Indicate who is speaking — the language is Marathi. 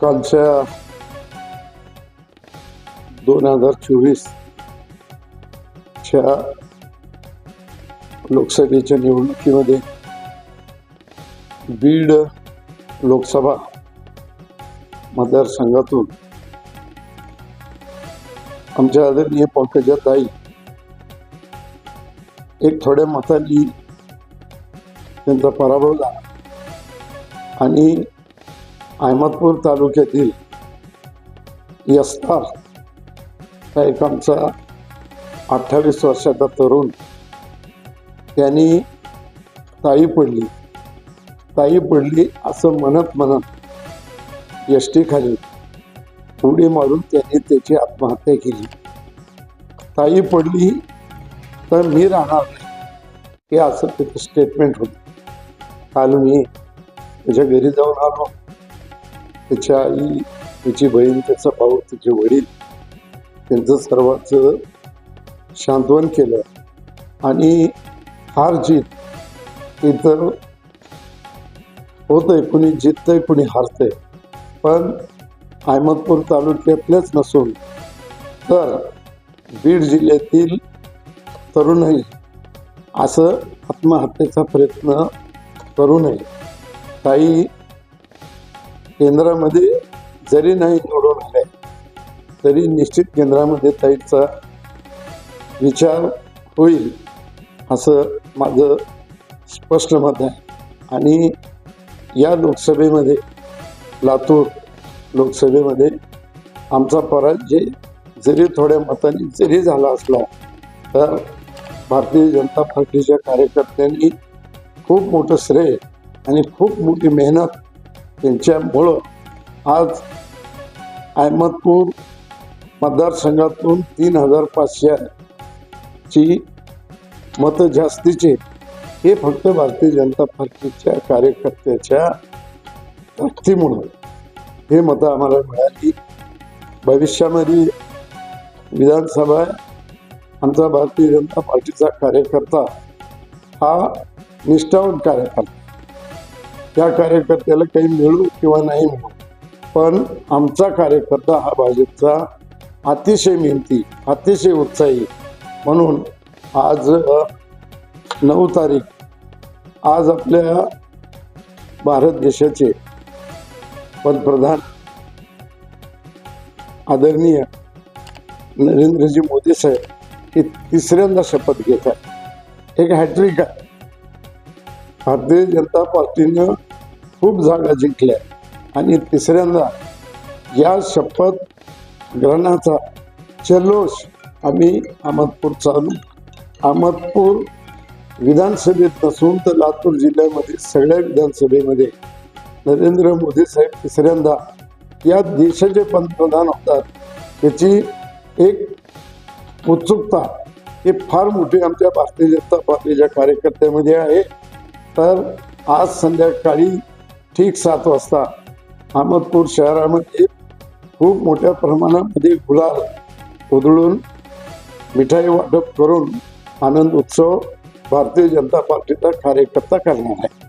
Speaker 1: कालच्या दोन हजार चोवीसच्या लोकसभेच्या निवडणुकीमध्ये बीड लोकसभा मतदारसंघातून आमच्या आदरणीय पंकजाताई एक थोड्या मतांनी त्यांचा पराभव झाला. आणि अहमदपूर तालुक्यातील यस्तार हा एक आमचा अठ्ठावीस वर्षाचा तरुण. त्यांनी ताई पडली. ताई पडली असं म्हणत म्हणत यष्टीखाली उडी मारून त्यांनी त्याची आत्महत्या केली. ताई पडली तर मी राहणार हे असं त्याचं स्टेटमेंट होतं. काल मी त्याच्या घरी जाऊन आलो. त्याच्या आई त्याची बहीण त्याचा भाऊ त्याचे वडील त्यांचं सर्वांचं शांतवन केलं. आणि हार जीत. इतर होतंय कुणी जिततंय कुणी हारतंय. पण अहमदपूर तालुक्यातलेच नसून तर बीड जिल्ह्यातील तरुणही असं आत्महत्येचा प्रयत्न करू नये. काही केंद्रामध्ये जरी नाही निवडून आले तरी निश्चित केंद्रामध्ये ताईचा विचार होईल असं माझं स्पष्ट मत आहे. आणि या लोकसभेमध्ये लातूर लोकसभेमध्ये आमचा पराजय जरी थोड्या मतांनी जरी झाला असला तर भारतीय जनता पार्टीच्या कार्यकर्त्यांनी खूप मोठं श्रेय आणि खूप मोठी मेहनत त्यांच्यामुळं आज अहमदपूर मतदारसंघातून तीन हजार पाचशेची मतं जास्तीचे. हे फक्त भारतीय जनता पार्टीच्या कार्यकर्त्याच्या ताकदीमुळं हे मतं आम्हाला मिळाली. भविष्यामध्ये विधानसभा आमचा भारतीय जनता पार्टीचा कार्यकर्ता हा निष्ठावंत कार्यकर्ता. त्या कार्यकर्त्याला काही मिळू किंवा नाही मिळू. पण आमचा कार्यकर्ता हा भाजपचा अतिशय मेहनती अतिशय उत्साही. म्हणून आज नऊ तारीख आज आपल्या भारत देशाचे पंतप्रधान आदरणीय नरेंद्रजी मोदी साहेब हे तिसऱ्यांदा शपथ घेत आहेत. एक हॅट्रिक आहे. भारतीय जनता पार्टीनं खूप जागा जिंकल्या आणि तिसऱ्यांदा या शपथ ग्रहणाचा जल्लोष आम्ही अहमदपूर चालू. अहमदपूर विधानसभेत नसून तर लातूर जिल्ह्यामध्ये सगळ्या विधानसभेमध्ये नरेंद्र मोदी साहेब तिसऱ्यांदा या देशाचे पंतप्रधान होतात. याची एक उत्सुकता हे फार मोठी आमच्या भारतीय जनता पार्टीच्या कार्यकर्त्यामध्ये आहे. तर आज संध्याकाळी ठीक सात वाजता अहमदपूर शहरामध्ये खूप मोठ्या प्रमाणामध्ये गुलाल उधळून मिठाई वाटप करून आनंद उत्सव भारतीय जनता पार्टीचा कार्यकर्ता करणार आहे.